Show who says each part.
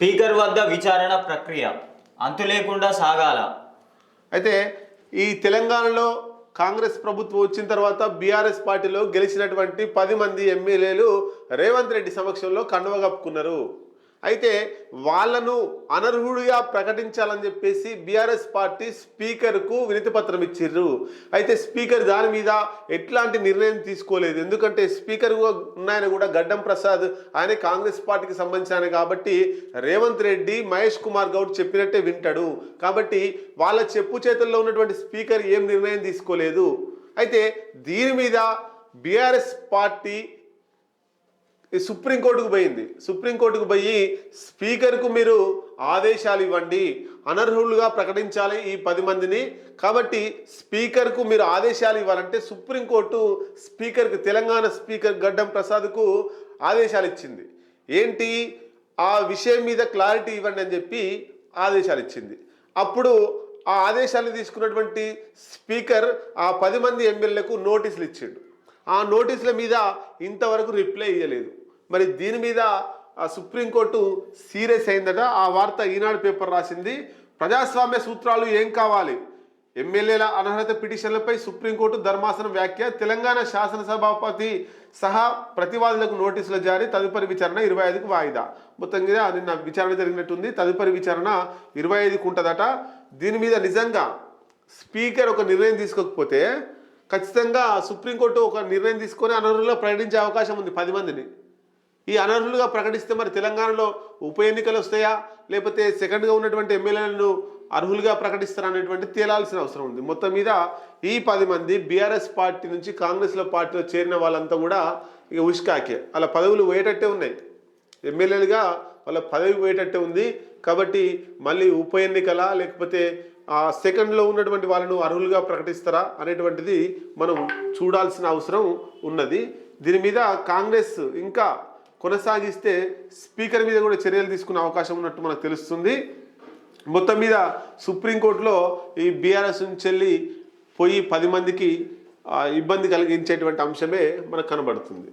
Speaker 1: Speaker వద్ద విచారణ ప్రక్రియ అంతు లేకుండా సాగాల.
Speaker 2: అయితే ఈ తెలంగాణలో కాంగ్రెస్ ప్రభుత్వం వచ్చిన తర్వాత బీఆర్ఎస్ పార్టీలో గెలిచినటువంటి పది మంది ఎమ్మెల్యేలు రేవంత్ రెడ్డి సమక్షంలో కండువ కప్పుకున్నారు. అయితే వాళ్ళను అనర్హుడిగా ప్రకటించాలని చెప్పేసి బీఆర్ఎస్ పార్టీ స్పీకర్కు వినతి పత్రం ఇచ్చిర్రు. అయితే స్పీకర్ దాని మీద ఎట్లాంటి నిర్ణయం తీసుకోలేదు. ఎందుకంటే స్పీకర్ ఉన్నాయన కూడా గడ్డం ప్రసాద్ ఆయన కాంగ్రెస్ పార్టీకి సంబంధించిన కాబట్టి రేవంత్ రెడ్డి మహేష్ కుమార్ గౌడ్ చెప్పినట్టే వింటాడు. కాబట్టి వాళ్ళ చెప్పు చేతుల్లో ఉన్నటువంటి స్పీకర్ ఏం నిర్ణయం తీసుకోలేదు. అయితే దీని మీద బీఆర్ఎస్ పార్టీ సుప్రీంకోర్టుకు పోయింది. సుప్రీంకోర్టుకు పోయి స్పీకర్కు మీరు ఆదేశాలు ఇవ్వండి. అనర్హులుగా ప్రకటించాలి ఈ పది మందిని. కాబట్టి స్పీకర్కు మీరు ఆదేశాలు ఇవ్వాలంటే సుప్రీంకోర్టు స్పీకర్కు తెలంగాణ స్పీకర్ గడ్డం ప్రసాద్కు ఆదేశాలు ఇచ్చింది. ఏంటి? ఆ విషయం మీద క్లారిటీ ఇవ్వండి అని చెప్పి ఆదేశాలు ఇచ్చింది. అప్పుడు ఆ ఆదేశాలు తీసుకున్నటువంటి స్పీకర్ ఆ పది మంది ఎమ్మెల్యేలకు నోటీసులు ఇచ్చిండు. ఆ నోటీసుల మీద ఇంతవరకు రిప్లై ఇవ్వలేదు మరి దీని మీద ఆ సుప్రీంకోర్టు సీరియస్ అయిందట. ఆ వార్త ఈనాడు పేపర్ రాసింది. ప్రజాస్వామ్య సూత్రాలు ఏం కావాలి? ఎమ్మెల్యేల అనర్హత పిటిషన్లపై సుప్రీంకోర్టు ధర్మాసనం వ్యాఖ్య. తెలంగాణ శాసనసభాపతి సహా ప్రతివాదులకు నోటీసుల జారీ. తదుపరి విచారణ ఇరవై ఐదుకు వాయిదా. మొత్తం మీద నిన్న విచారణ జరిగినట్టుంది. తదుపరి విచారణ ఇరవై ఐదుకు ఉంటుందట. దీని మీద నిజంగా స్పీకర్ ఒక నిర్ణయం తీసుకోకపోతే ఖచ్చితంగా సుప్రీంకోర్టు ఒక నిర్ణయం తీసుకొని అనర్హులుగా ప్రకటించే అవకాశం ఉంది పది మందిని. ఈ అనర్హులుగా ప్రకటిస్తే మరి తెలంగాణలో ఉప ఎన్నికలు వస్తాయా? లేకపోతే సెకండ్గా ఉన్నటువంటి ఎమ్మెల్యేలను అర్హులుగా ప్రకటిస్తారా అనేటువంటి తేలాల్సిన అవసరం ఉంది. మొత్తం మీద ఈ పది మంది బీఆర్ఎస్ పార్టీ నుంచి కాంగ్రెస్లో పార్టీలో చేరిన వాళ్ళంతా కూడా ఇక ఉష్కాకే. అలా పదవులు పోయేటట్టే ఉన్నాయి. ఎమ్మెల్యేలుగా వాళ్ళ పదవి పోయేటట్టే ఉంది. కాబట్టి మళ్ళీ ఉప ఎన్నికల? లేకపోతే ఆ సెకండ్లో ఉన్నటువంటి వాళ్ళను అర్హులుగా ప్రకటిస్తారా? అనేటువంటిది మనం చూడాల్సిన అవసరం ఉన్నది. దీని మీద కాంగ్రెస్ ఇంకా కొనసాగిస్తే స్పీకర్ మీద కూడా చర్యలు తీసుకునే అవకాశం ఉన్నట్టు మనకు తెలుస్తుంది. మొత్తం మీద సుప్రీంకోర్టులో ఈ బీఆర్ఎస్ నుంచి వెళ్ళి పోయి పది మందికి ఇబ్బంది కలిగించేటువంటి అంశమే మనకు కనబడుతుంది.